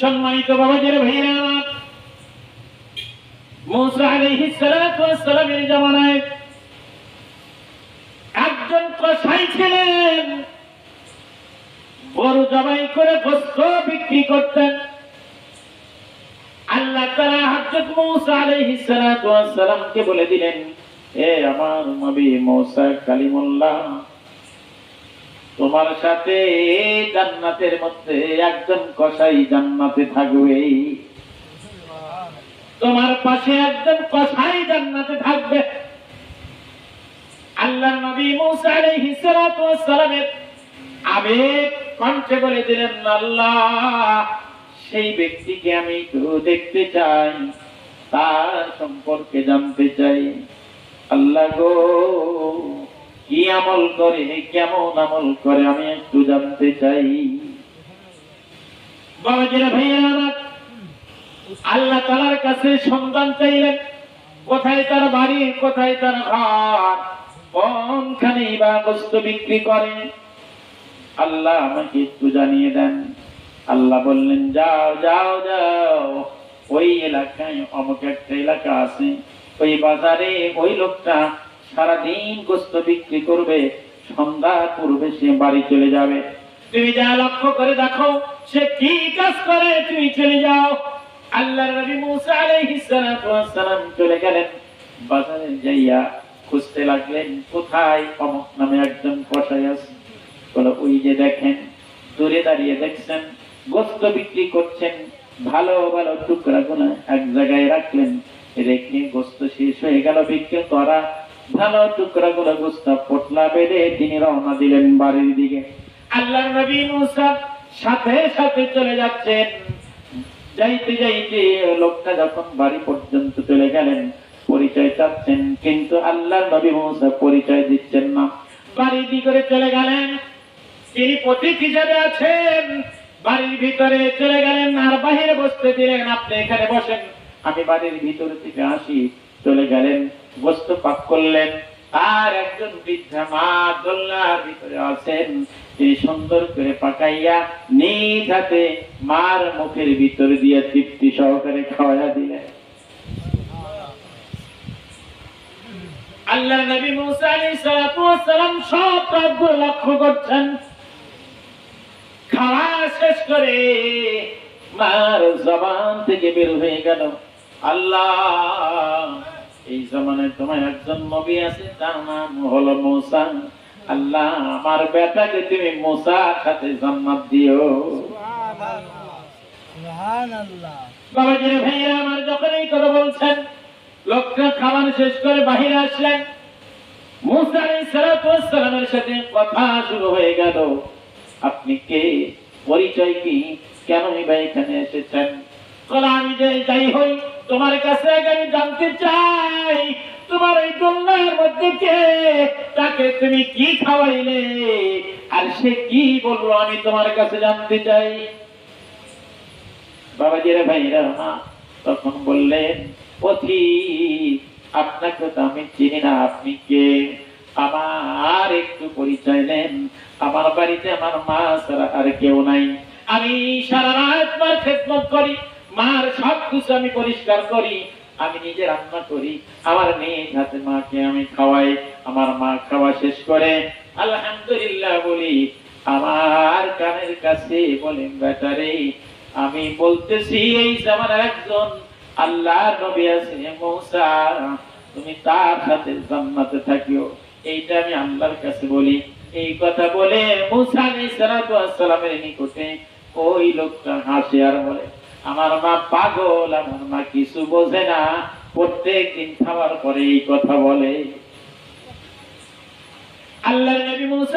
সম্মানিত বাবাজির ভাইয়েরা আমার আলাইহিস সালাতু ওয়াস সালামের জামানায় একজন কসাই ছিলেন। গরু জবাই করে গোস্ত বিক্রি করতেন। আল্লাহ তাআলা হযরত মূসা আলাইহিস সালাতু ওয়াস সালামকে বলে দিলেন, এ আমার নবী মূসা কালিমুল্লাহ তোমার সাথে জান্নাতের মধ্যে একজন কসাই জান্নাতে থাকবে। তোমার পাশে একজন কসাই জান্নাতে থাকবে। আল্লাহ নবী মুসা আলাইহিস আবেগ কণ্ঠে বলে দিলেন, আল্লাহ, সেই ব্যক্তিকে আমি তো দেখতে চাই, তার সম্পর্কে জানতে চাই। আল্লাহ গো কি আমল করে কেমন আমল করে, আমি একটু জানতে চাই। আল্লাহ তালার কাছে সন্ধান চাইলেন, কোথায় তার বাড়ি, কোথায় তার ঘর, কোনখানে বা বস্তু বিক্রি করে? আল্লাহ আমাকে একটু জানিয়ে দেন। আল্লাহ বললেন, যাও যাও যাও, ওই এলাকায় অমুক একটা এলাকা আছে, ওই বাজারে ওই লোকটা সারাদিন গোস্ত বিক্রি করবে সন্ধ্যা পূর্বে সে বাড়ি চলে যাবে। তুমি যা লক্ষ্য করে দেখো, সে কি কাজ করে, তুমি চলে যাও। আল্লাহ নবী মুসা আলাইহিস সালাতু ওয়াস সালাম চলে গেলেন। বাজারে যাইয়া খুঁজতে লাগলেন, কোথায়? অমুক নামে একজন কসাই আছে। বলো, ওই যে দেখেন, দূরে দাঁড়িয়ে দেখছেন, গোস্ত বিক্রি করছেন, ভালো ভালো টুকরা গুলো এক জায়গায় রাখলেন। রেখে গোস্ত শেষ হয়ে গেল বিক্রি করা টুকরা গুলো তিনি রওনা দিলেন বাড়ির দিকে। আল্লাহ নবী মুসা সাথে সাথে চলে যাচ্ছেন। যাইতে যাইতে লোকটা যখন বাড়ি পর্যন্ত চলে গেলেন, পরিচয় চাচ্ছেন, কিন্তু আল্লাহ নবী মুসা পরিচয় দিচ্ছেন না। চলে গেলেন, তিনি হিসাবে আছেন। বাড়ির ভিতরে চলে গেলেন আর বাহিরে বসতে দিলেন, আপনি এখানে বসেন, আমি বাড়ির ভিতর থেকে আসি। চলে গেলেন। বস্তু পাক করলেন। আর একজন বৃদ্ধা মা দোল্লার ভিতরে আছেন। তিনি সুন্দর করে পাকাইয়া নিজ হাতে মার মুখের ভিতর দিয়ে তৃপ্তি সহকারে খাওয়াইয়া দিলেন। আল্লাহ নবী মুসা আলাইহিস সালাম সব লক্ষ্য করছেন। খাওয়া শেষ করে মার জবান থেকে বের হয়ে গেল। আল্লাহ এই জমানায় তোমার একজন নবী আছে তার নাম হলো মুসা। আল্লাহ আমার বেটাকে তুমি মুসার সাথে জান্নাত দিও। বাবাজির ভাইয়া আমার যখন এই কথা বলছেন লোকটা খাবার শেষ করে বাহিরে আসলেন। মুসা সাথে কথা শুরু হয়ে গেল। আপনি কে? পরিচয় কি? কেনই বা এখানে এসেছেন? আমি যাই হই তোমার কাছে আমি জানতে চাই। তুমি কি খাওয়াইলে? আর সে কি বলল আমি তোমার কাছে জানতে চাই। বাবাজিরা, ভাইরা তখন বললেন পথি আপনাকে তো আমি চিনি না, আপনি কে? আমার একটু পরিচয় নেন আমার বাড়িতে আমার মা ছাড়া আর কেউ নাই। আমি সারা রাত মার খেদমত করি, মার সব কিছু আমি পরিষ্কার করি। আমি নিজে রান্না করি, আমার নিজ হাতে মাকে আমি খাওয়াই। আমার মা খাওয়া শেষ করে, আলহামদুলিল্লাহ বলি, আমার কানের কাছে বলেন বেটারে আমি বলতেছি, এই জামানার একজন আল্লাহর নবী আছে, মৌসা। তুমি তার সাথে জান্নাতে থাকিও। এইটা আমি আল্লাহর কাছে বলি। এই কথা বলে মুসা আলাইহিস সালাতু নিকটে ওই লোকটা হাসে আর বলে, আমার মা পাগল, আমার মা কিছু বোঝে না। প্রত্যেক দিন খাওয়ার পরে এই কথা বলে। আল্লাহ নবী মুসা